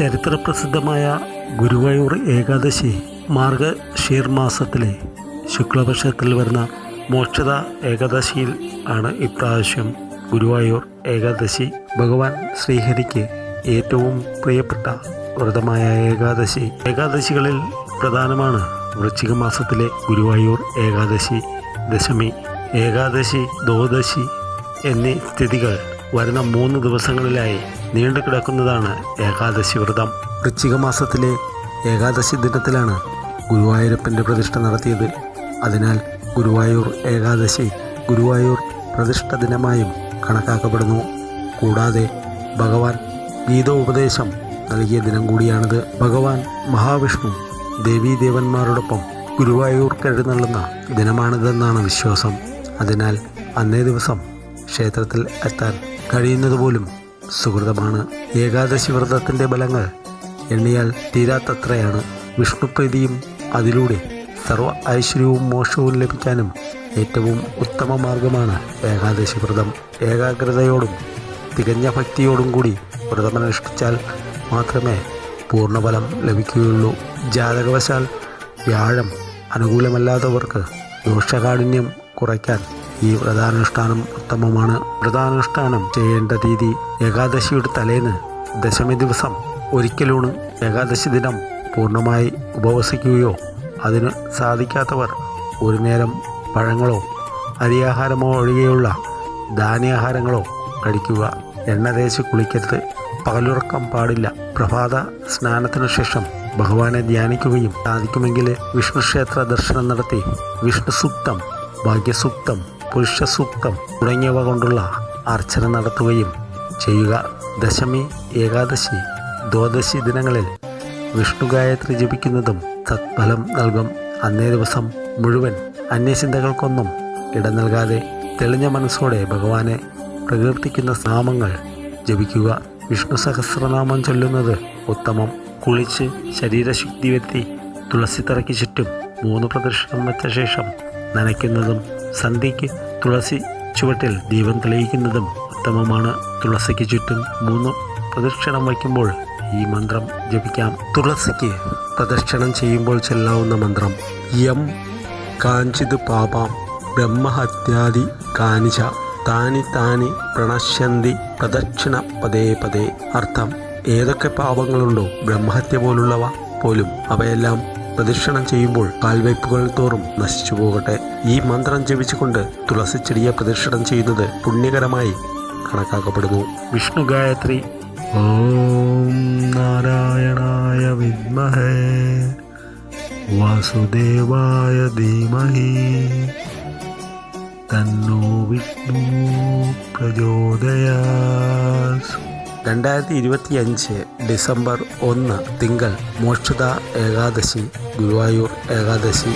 ചരിത്രപ്രസിദ്ധമായ ഗുരുവായൂർ ഏകാദശി മാർഗശീർ മാസത്തിലെ ശുക്ലപക്ഷത്തിൽ വരുന്ന മോക്ഷത ഏകാദശിയിൽ ആണ് ഇപ്രാവശ്യം ഗുരുവായൂർ ഏകാദശി ഭഗവാൻ ശ്രീഹരിക്ക് ഏറ്റവും പ്രിയപ്പെട്ട വ്രതമായ ഏകാദശി. ഏകാദശികളിൽ പ്രധാനമാണ് വൃശ്ചിക മാസത്തിലെ ഗുരുവായൂർ ഏകാദശി ദശമി ഏകാദശി ദ്വാദശി എന്നീ സ്ഥിതികൾ വരുന്ന മൂന്ന് ദിവസങ്ങളിലായി നീണ്ടു കിടക്കുന്നതാണ് ഏകാദശി വ്രതം. വൃശ്ചിക മാസത്തിലെ ഏകാദശി ദിനത്തിലാണ് ഗുരുവായൂരപ്പന്റെ പ്രതിഷ്ഠ നടത്തിയത്. അതിനാൽ ഗുരുവായൂർ ഏകാദശി ഗുരുവായൂർ പ്രതിഷ്ഠ ദിനമായും കണക്കാക്കപ്പെടുന്നു. കൂടാതെ ഭഗവാൻ ഗീതോപദേശം നൽകിയ ദിനം കൂടിയാണിത്. ഭഗവാൻ മഹാവിഷ്ണു ദേവീദേവന്മാരോടൊപ്പം ഗുരുവായൂർ എഴുന്നള്ളുന്ന ദിനമാണിതെന്നാണ് വിശ്വാസം. അതിനാൽ അന്നേ ദിവസം ക്ഷേത്രത്തിൽ എത്താൻ കഴിയുന്നത് പോലും സുഹൃതമാണ്. ഏകാദശി വ്രതത്തിന്റെ ബലങ്ങൾ എണ്ണിയാൽ തീരാത്തത്രയാണ്. വിഷ്ണുപ്രീതിയും അതിലൂടെ സർവ ഐശ്വര്യവും മോക്ഷവും ലഭിക്കാനും ഏറ്റവും ഉത്തമ മാർഗമാണ് ഏകാദശി വ്രതം. ഏകാഗ്രതയോടും തികഞ്ഞ ഭക്തിയോടും കൂടി വ്രതമനുഷ്ഠിച്ചാൽ മാത്രമേ പൂർണഫലം ലഭിക്കുകയുള്ളൂ. ജാതകവശാൽ വ്യാഴം അനുകൂലമല്ലാത്തവർക്ക് ദോഷകാഠിന്യം കുറയ്ക്കാൻ ഈ വ്രതാനുഷ്ഠാനം ഉത്തമമാണ്. വ്രതാനുഷ്ഠാനം ചെയ്യേണ്ട രീതി ഏകാദശിയുടെ തലേന്ന് ദശമി ദിവസം ഒരിക്കലൂണ് ഏകാദശി ദിനം പൂർണമായി ഉപവസിക്കുകയോ അതിന് സാധിക്കാത്തവർ ഒരു നേരം പഴങ്ങളോ അരിയാഹാരമോ ഒഴികെയുള്ള ധാന്യാഹാരങ്ങളോ കഴിക്കുക. എണ്ണ തേച്ച് കുളിക്കരുത്. പകലുറക്കം പാടില്ല. പ്രഭാത സ്നാനത്തിനു ശേഷം ഭഗവാനെ ധ്യാനിക്കുകയും സാധിക്കുമെങ്കിൽ വിഷ്ണു ക്ഷേത്ര ദർശനം നടത്തി വിഷ്ണു സൂക്തം ഭാഗ്യസൂക്തം പുരുഷസൂക്തം തുടങ്ങിയവ കൊണ്ടുള്ള അർച്ചന നടത്തുകയും ചെയ്യുക. ദശമി ഏകാദശി ദ്വാദശി ദിനങ്ങളിൽ വിഷ്ണു ഗായത്രി ജപിക്കുന്നതും സത്ഫലം നൽകും. അന്നേ ദിവസം മുഴുവൻ അന്യചിന്തകൾക്കൊന്നും ഇടം നൽകാതെ തെളിഞ്ഞ മനസ്സോടെ ഭഗവാനെ പ്രകീർത്തിക്കുന്ന നാമങ്ങൾ ജപിക്കുക. വിഷ്ണു സഹസ്രനാമം ചൊല്ലുന്നത് ഉത്തമം. കുളിച്ച് ശരീരശുദ്ധി വരുത്തി തുളസിത്തറയ്ക്ക് ചുറ്റും മൂന്ന് പ്രദക്ഷിണം വെച്ച ശേഷം നനയ്ക്കുന്നതും സന്ധ്യയ്ക്ക് തുളസി ചുവട്ടിൽ ദീപം തെളിയിക്കുന്നതും ഉത്തമമാണ്. തുളസിക്ക് ചുറ്റും മൂന്ന് പ്രദക്ഷിണം വയ്ക്കുമ്പോൾ ഈ മന്ത്രം ജപിക്കാം. തുളസിക്ക് പ്രദക്ഷിണം ചെയ്യുമ്പോൾ ചെല്ലാവുന്ന മന്ത്രം. യം കാഞ്ചിത് പാപാം ബ്രഹ്മഹത്യാദി കാനിച താനി താനി പ്രണശ്യന്തി പ്രദക്ഷിണ പദേ പദേ. അർത്ഥം ഏതൊക്കെ പാപങ്ങളുണ്ടോ ബ്രഹ്മഹത്യ പോലുള്ളവ പോലും അവയെല്ലാം പ്രദക്ഷിണം ചെയ്യുമ്പോൾ കാൽവയ്പ്പുകൾ തോറും നശിച്ചു പോകട്ടെ. ഈ മന്ത്രം ജപിച്ചുകൊണ്ട് തുളസിച്ചെടിയെ പ്രദക്ഷിണം ചെയ്യുന്നത് പുണ്യകരമായി കണക്കാക്കപ്പെടുന്നു. വിഷ്ണു ഗായത്രി ഓം നാരായണായ വിദ്മഹേ വാസുദേവായ ധീമഹി തന്നോ വിഷ്ണു പ്രചോദയാ രണ്ടായിരത്തി ഇരുപത്തി അഞ്ച് ഡിസംബർ ഒന്ന് തിങ്കൾ മോക്ഷത ഏകാദശി ഗുരുവായൂർ ഏകാദശി.